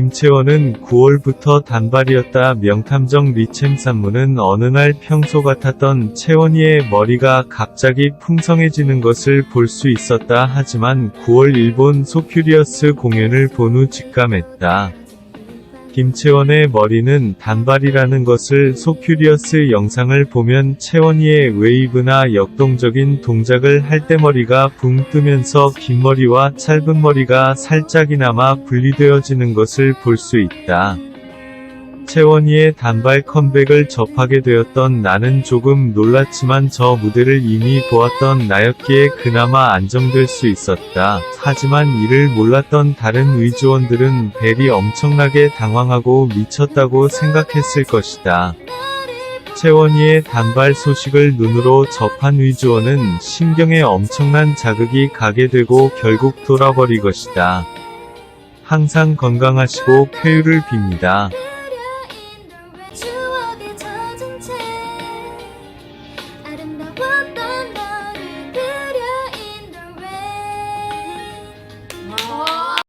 김채원은 9월부터 단발이었다. 명탐정 리챔 산문은 어느 날 평소 같았던 채원이의 머리가 갑자기 풍성해지는 것을 볼 수 있었다. 하지만 9월 일본 소큐리어스 공연을 본 후 직감했다. 김채원의 머리는 단발이라는 것을 소큐리어스 영상을 보면 채원이의 웨이브나 역동적인 동작을 할 때 머리가 붕 뜨면서 긴 머리와 짧은 머리가 살짝이나마 분리되어지는 것을 볼 수 있다. 채원이의 단발 컴백을 접하게 되었던 나는 조금 놀랐지만 저 무대를 이미 보았던 나였기에 그나마 안정될 수 있었다. 하지만 이를 몰랐던 다른 의주원들은 벨이 엄청나게 당황하고 미쳤다고 생각했을 것이다. 채원이의 단발 소식을 눈으로 접한 의주원은 신경에 엄청난 자극이 가게 되고 결국 돌아버릴 것이다. 항상 건강하시고 쾌유를 빕니다. 아름다워